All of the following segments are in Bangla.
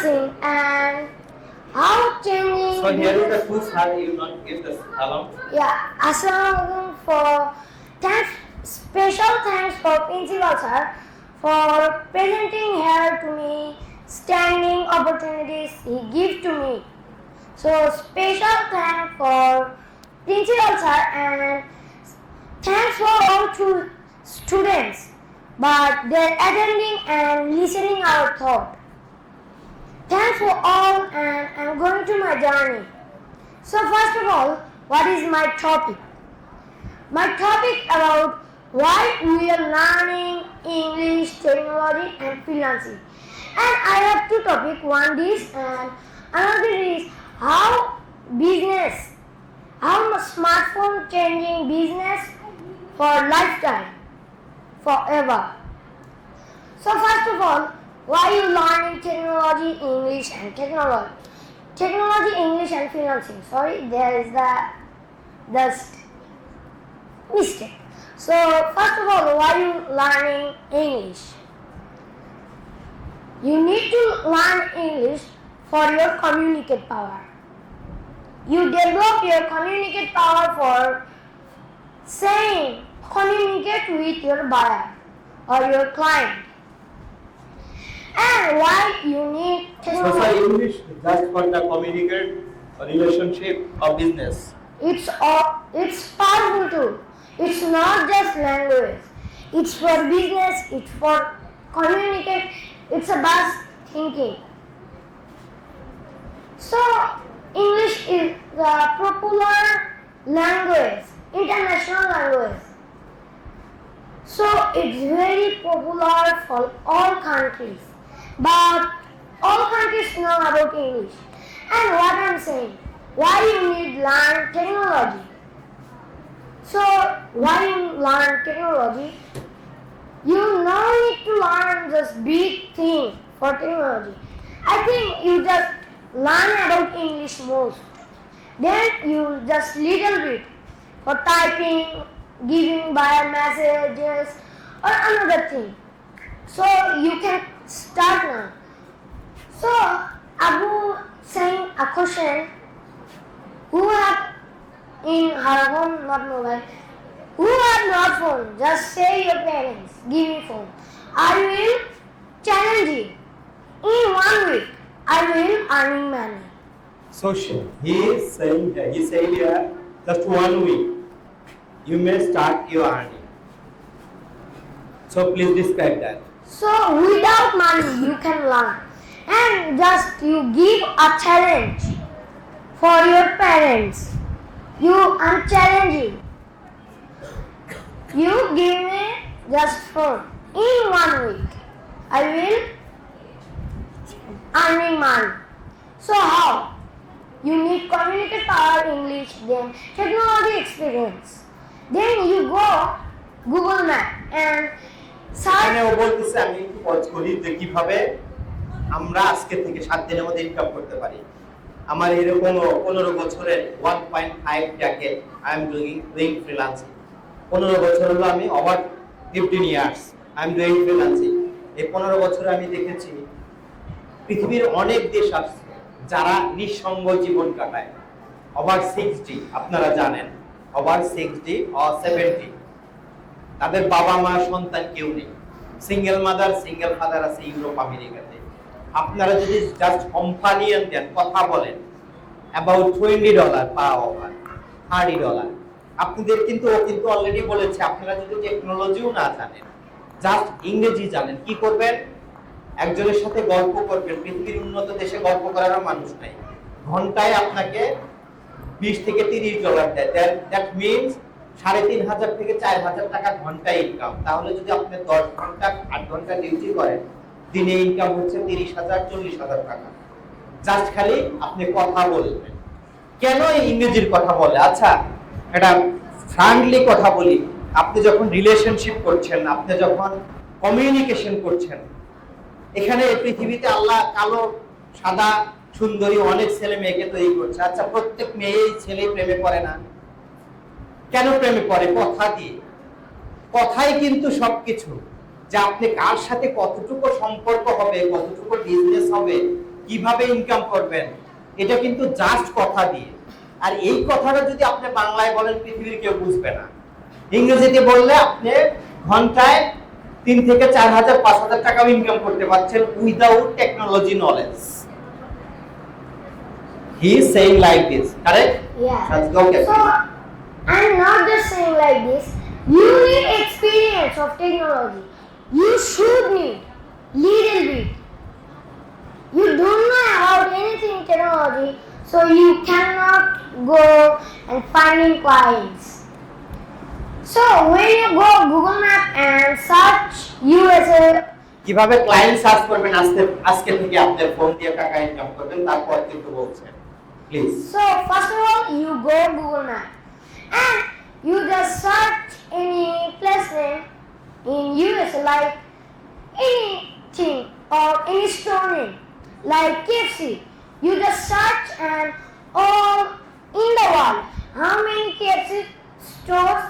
freelancing and how changing. So here is the two sir, you not give the salam. Yeah, Assalamualaikum for thanks, special thanks for principal sir for presenting here to me, standing opportunities he give to me. So special thanks for principal sir and thanks for all two students, but they're attending and listening our thought. Thanks for all and I'm going to my journey. So first of all, what is my topic? My topic about why we are learning English, technology and freelancing. And I have two topics, one this and another is how business, how smartphone changing business for lifetime, forever. So first of all, why you learning technology, English and technology? Technology, English and freelancing. Sorry, there is the just mistake. So first of all, why you learning English? You need to learn English for your communicate power. You develop your communicate power for saying, communicate with your buyer or your client. And why you need sir, English just for the communicate relationship or business. It's all, it's powerful too. It's not just language. It's for business. It's for communicate. It's about thinking. So English is the popular language, international language. So it's very popular for all countries. But all countries know about English. And what I'm saying, why you need learn technology? So why you learn technology? You now need to learn this big thing for technology. I think you just learn about English most. Then you just little bit for typing, giving by messages or another thing. So you can start now. So Abu saying a question who have in her home not mobile who have not phone just say your parents give me phone I will challenge you in one week I will earning money So she- he is saying he said here just one week you may start your earning. So please describe that. So without money you can learn. And just you give a challenge for your parents. You I'm challenging you give me just phone in one week. I will earning money. So how? You need communicate power English then technology experience. Then you go Google Map and search ও বলতেছে, আমি একটু পজ করি, যে কীভাবে আমরা আজকে থেকে সাত দিনের মধ্যে ইনকাম করতে পারি। আমার এরকম পনেরো বছরের one point five ট্যাকে I am doing doing freelancing পনেরো বছর হলো আমি over fifteen years I am doing freelancing এই পনেরো বছরে আমি দেখেছি, পৃথিবীর অনেক দেশ আছে যারা নিঃসঙ্গ জীবন কাটায়। ওভার সিক্সটি আপনারা জানেন। ওভার সিক্সটি অর সেভেন্টি তাদের বাবা মা, সন্তান কেউ নেই। সিঙ্গেল মাদার সিঙ্গেল ফাদার আছে ইউরোপ আমেরিকাতে আপনারা যদি জাস্ট কম্পানিয়ন দেন, কথা বলেন about twenty dollar per hour thirty dollar আপনাদের কিন্তু ও কিন্তু অলরেডি বলেছে, আপনারা যদি টেকনোলজিও না জানেন জাস্ট ইংরেজি জানেন, কি করবেন? একজনের সাথে গল্প করবেন। পৃথিবীর উন্নত দেশে গল্প করার মানুষ নাই। ঘন্টায় আপনাকে বিশ থেকে তিরিশ ডলার দেয়। দ্যাট মিনস সাড়ে তিন হাজার থেকে চার হাজার টাকা ঘণ্টা ইনকাম তাহলে যদি আপনি দশ ঘণ্টা, আট ঘণ্টা ডিউটি করেন, দিনে ইনকাম হচ্ছে তিরিশ হাজার, চল্লিশ হাজার টাকা। জাস্ট খালি আপনি কথা বলবেন। কেন ইংরেজির কথা বলে? আচ্ছা এটা ফ্রাঙ্কলি কথা বলি। আপনি যখন রিলেশনশিপ করছেন, আপনি যখন কমিউনিকেশন করছেন, এখানে পৃথিবীতে আল্লাহ কালো, সাদা, সুন্দরী অনেক ছেলে মেয়েকে তৈরি করছে। আচ্ছা প্রত্যেক মেয়ে ছেলে প্রেমে পড়ে না। কেন প্রেমে পড়ে? কথা দিয়ে কথাই কিন্তু সবকিছু। যে আপনি কার সাথে কতটুকু সম্পর্ক হবে কতটুকু বিজনেস হবে কীভাবে ইনকাম করবেন এটা কিন্তু জাস্ট কথা দিয়ে। আর এই কথাটা যদি আপনি বাংলায় বলেন পৃথিবীর কেউ বুঝবে না। ইংরেজিতে বললে আপনি ঘন্টায় তিন থেকে চার হাজার পাঁচ হাজার টাকাও ইনকাম করতে পারছেন without technology knowledge he saying like this correct Yeah. I'm not just saying like this. You need experience of technology. You should need little bit. You don't know about anything technology, so you cannot go and finding clients. So when you go Google Map and search USA, কিভাবে ক্লায়েন্ট সার্চ করবেন আজকে আজকে থেকে আপনার ফোন দিয়ে টাকা ইনকাম করবেন তারপর কিন্তু বলছেন please So first of all, you go Google Map and you just search any place name in US like anything or any store name like KFC. You just search and all in the world how many KFC stores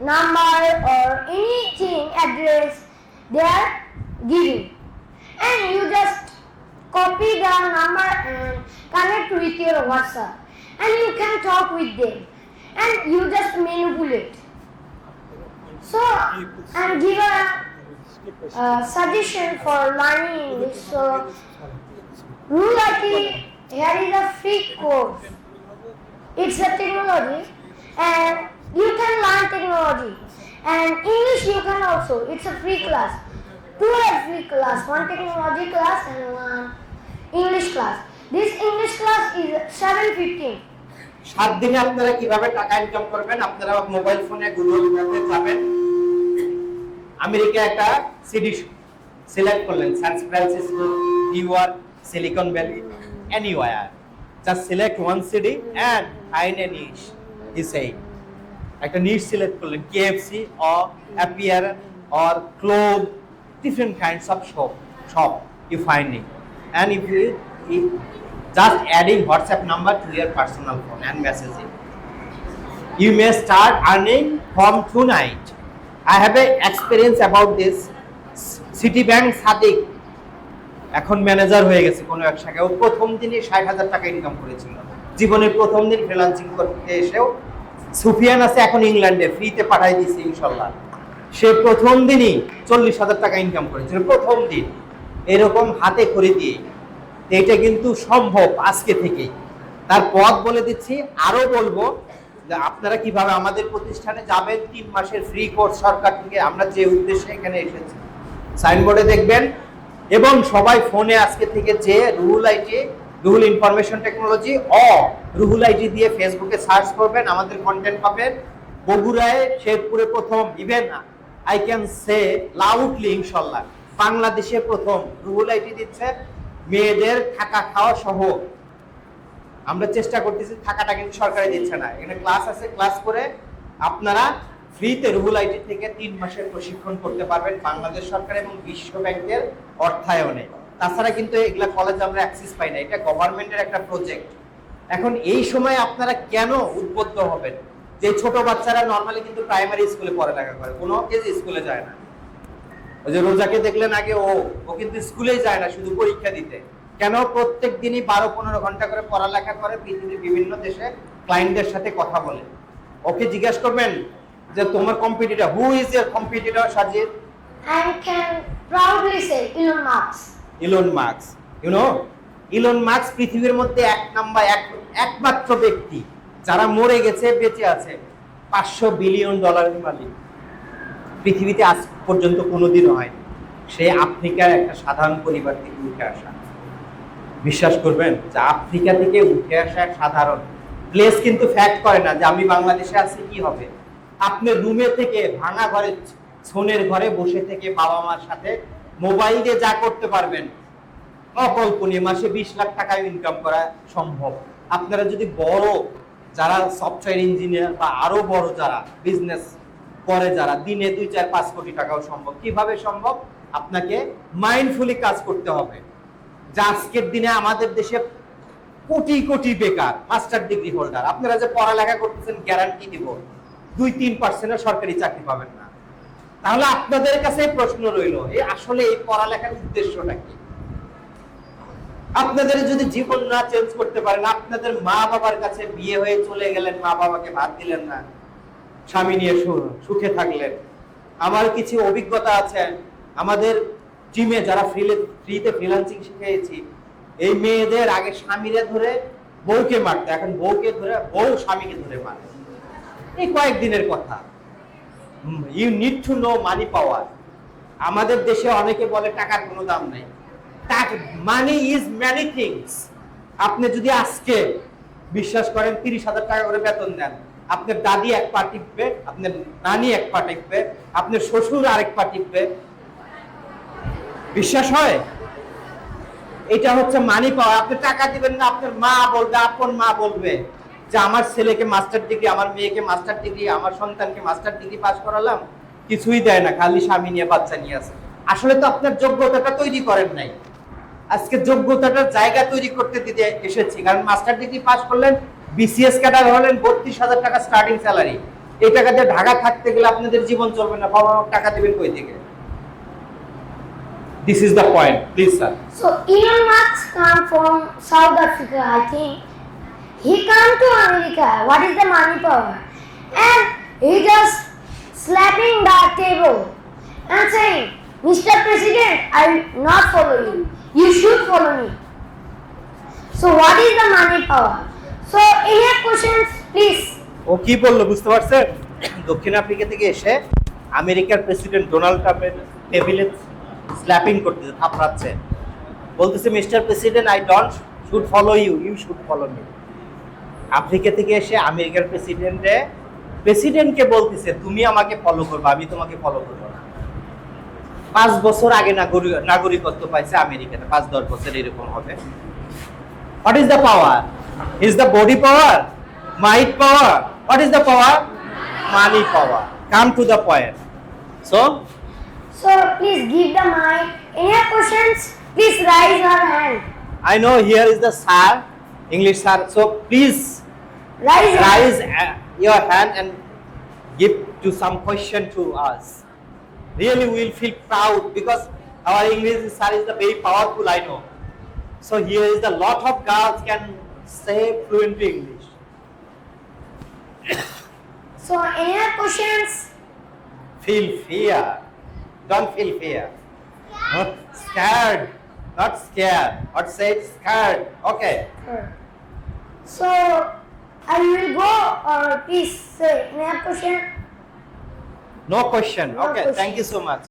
number or anything address they are giving. And you just copy the number and connect with your WhatsApp. And you can talk with them and you just manipulate. So I'm give a, a suggestion for learning English. So Rule here is a free course. It's a technology and you can learn technology. And English you can also. It's a free class. Two free class. One technology class and one English class. This English class is 715. সাত দিনে আপনারা কীভাবে টাকা ইনকাম করবেন? আপনারা মোবাইল ফোনে, গুগল ম্যাপে যাবেন। আমেরিকা একটা সিটি সিলেক্ট করলেন, San Francisco New York Silicon Valley anywhere just select one city and find a niche he say একটা নিশ সিলেক্ট করলেন KFC or apparel or cloth different kinds of shop shop finding and if you if just adding whatsapp number to your personal phone and messaging. You may start earning from tonight. I have a experience about this. Citibank Sadiq এখন ম্যানেজার হয়ে গেছে কোনো এক শাখায়। প্রথম দিনই ষাট হাজার টাকা ইনকাম করেছিল। জীবনের প্রথম দিন ফ্রিলান্সিং করতে এসেও সুফিয়ান আছে এখন ইংল্যান্ডে ফ্রিতে পাঠাই দিয়েছে ইনশাল্লাহ। সে প্রথম দিনই চল্লিশ হাজার টাকা ইনকাম করেছিল, প্রথম দিন। এরকম হাতে করে দিয়ে। এটা কিন্তু সম্ভব আজকে থেকেই। তার পথ বলে দিচ্ছি, আরও বলব যে আপনারা কীভাবে আমাদের প্রতিষ্ঠানে যাবেন, তিন মাসের ফ্রি কোর্স সরকার থেকে আমরা যে উদ্দেশ্যে এখানে এসেছি। সাইনবোর্ডে দেখবেন এবং সবাই ফোনে আজকে থেকে যে Ruhul IT Ruhul information technology O Ruhul IT দিয়ে ফেসবুকে সার্চ করবেন, আমাদের কন্টেন্ট পাবেন। বগুড়ায়, শেরপুরে প্রথম even I can say loudly ইনশাল্লাহ। বাংলাদেশে প্রথম রুহুল আইটি দিচ্ছে। মেয়েদের থাকা খাওয়া সহ। আমরা চেষ্টা করতেছি, থাকাটা কিন্তু সরকারি দিচ্ছে না। এখানে ক্লাস আছে ক্লাস করে আপনারা ফ্রিতে রুহুল আইটি থেকে তিন মাসের প্রশিক্ষণ করতে পারবেন বাংলাদেশ সরকার এবং বিশ্ব ব্যাংকের অর্থায়নে। তাছাড়া কিন্তু এগুলা কলেজ আমরা অ্যাক্সেস পাই না। এটা গভর্নমেন্টের একটা প্রজেক্ট এখন এই সময় আপনারা কেন উদ্বুদ্ধ হবেন? যে ছোট বাচ্চারা নর্মালি কিন্তু প্রাইমারি স্কুলে পড়ালেখা করে, কোনো কেজি স্কুলে যায় না। ওই যে রোজাকে দেখলেন আগে ও ও কিন্তু স্কুলেই যায় না শুধু পরীক্ষা দিতে। কেন? প্রত্যেক দিনই বারো পনেরো ঘণ্টা করে পড়ালেখা করে পৃথিবীর বিভিন্ন দেশে ক্লায়েন্টদের সাথে কথা বলে। ওকে জিজ্ঞেস করবেন যে তোমার competitor who is your competitor Sajid? I can proudly say Elon Musk. Elon Musk you know Elon Musk পৃথিবীর মধ্যে এক নাম্বার এক একমাত্র ব্যক্তি যারা মরে গেছে বেঁচে আছে। পাঁচশো বিলিয়ন ডলারের মালিক। পৃথিবীতে আজ পর্যন্ত কোনোদিনও হয়নি। সে আফ্রিকার একটা সাধারণ পরিবার থেকে উঠে আসা। বিশ্বাস করবেন, যে আফ্রিকা থেকে উঠে আসা এক সাধারণ। প্লেস কিন্তু ফ্যাক্ট করে না যে আমি বাংলাদেশে আছি, কি হবে? আপনি রুমে থেকে, ভাঙা ঘরে ছোনের ঘরে বসে থেকে বাবা মার সাথে মোবাইল দিয়ে যা করতে পারবেন, অকল্পনীয়। মাসে বিশ লাখ টাকা ইনকাম করা সম্ভব। আপনারা যদি বড়, যারা সফটওয়্যার ইঞ্জিনিয়ার বা আরও বড় যারা বিজনেস করে যারা দিনে দুই, চার, পাঁচ কোটি টাকাও সম্ভব, কীভাবে সম্ভব? আপনাকে মাইন্ডফুলি কাজ করতে হবে। যে আজকের দিনে আমাদের দেশে কোটি কোটি বেকার মাস্টার ডিগ্রি হোল্ডার আপনারা যে পড়ালেখা করতেছেন গ্যারান্টি দিব, দুই, তিন পার্সেন্টের সরকারি চাকরি পাবেন না। তাহলে আপনাদের কাছে প্রশ্ন রইল, এই আসলে এই পড়ালেখার উদ্দেশ্যটা কি? আপনাদের যদি জীবন না চেঞ্জ করতে পারেন, আপনাদের মা বাবার কাছে বিয়ে হয়ে চলে গেলেন মা বাবাকে ভাত দিলেন না স্বামী নিয়ে সুখে থাকলেন। আমার কিছু অভিজ্ঞতা আছে। আমাদের টিমে যারা ফ্রিলে ফ্রিতে ফ্রিল্যান্সিং শিখেছি, এই মেয়েদের আগে স্বামীরে ধরে বউকে মারতো। এখন বউকে ধরে, বউ স্বামীকে ধরে মারে। এই কয়েকদিনের কথা। You need to know money power আমাদের দেশে অনেকে বলে টাকার কোনো দাম নেই। মানি ইজ ম্যানি থিংস আপনি যদি আজকে বিশ্বাস করেন তিরিশ হাজার টাকা করে বেতন দেন আপনার দাদি এক পা টিপবে, আপনার নানি এক পা টিপবে, আপনার শ্বশুর আরেক পা টিপবে। বিশ্বাস হয়? এটা হচ্ছে মানি পাওয়া আপনি টাকা দিবেন না, আপনার মা বলবে, আপন মা বলবে যে আমার ছেলেকে মাস্টার ডিগ্রি আমার মেয়েকে মাস্টার ডিগ্রি আমার সন্তানকে মাস্টার ডিগ্রি পাস করালাম, কিছুই দেয় না, খালি স্বামী নিয়ে বাচ্চা নিয়ে আসে আসলে তো আপনার যোগ্যতাটা তৈরি করেন নাই। আজকে যোগ্যতাটার জায়গা তৈরি করতে দিতে এসেছি, কারণ মাস্টার ডিগ্রি পাস করলেন বিসিএস ক্যাডার হলেন বত্রিশ হাজার টাকা স্টার্টিং স্যালারি এই টাকা দিয়ে ঢাকা থাকতে গেলে আপনাদের জীবন চলবে না বাবা টাকা দেবেন কই থেকে this is the point please sir So Elon Musk come from South Africa, I think. He come to America. What is the money power? And he just slapping the table and saying, Mr. President, I will not follow you. You should follow me. So what is the money power? So any questions, please. ও কি বলল বুঝতে পারছেন? দক্ষিণ আফ্রিকা থেকে এসে আমেরিকার প্রেসিডেন্ট ডোনাল্ড ট্রাম্পের টেবিলে স্ল্যাপিং করতেছে থাপড়াচ্ছে। বলতেছে mister president I don't should follow you you should follow me. Africa থেকে এসে আমেরিকার প্রেসিডেন্টে প্রেসিডেন্টকে বলতেছে তুমি আমাকে ফলো করবে আমি তোমাকে ফলো করব না। পাঁচ বছর আগে নাগরিক নাগরিকত্ব পাইছে আমেরিকাতে পাঁচ দশ বছর এরকম হবে। What is the power? Is the body power? Might power? What is the power? Money power. Come to the point. So, So please give the mic. Any questions? Please raise your hand. I know here is the sir, English sir. So please Raise your hand. raise uh, your hand and give to some question to us. Really, we will feel proud because our English sir is the very powerful. I know. So here is the lot of girls can say fluent English. So any other questions? feel fear. Don't feel fear. Not scared. Not scared. What say scared? Okay. So I will go or please say any question? No question. No okay. question. Thank you so much.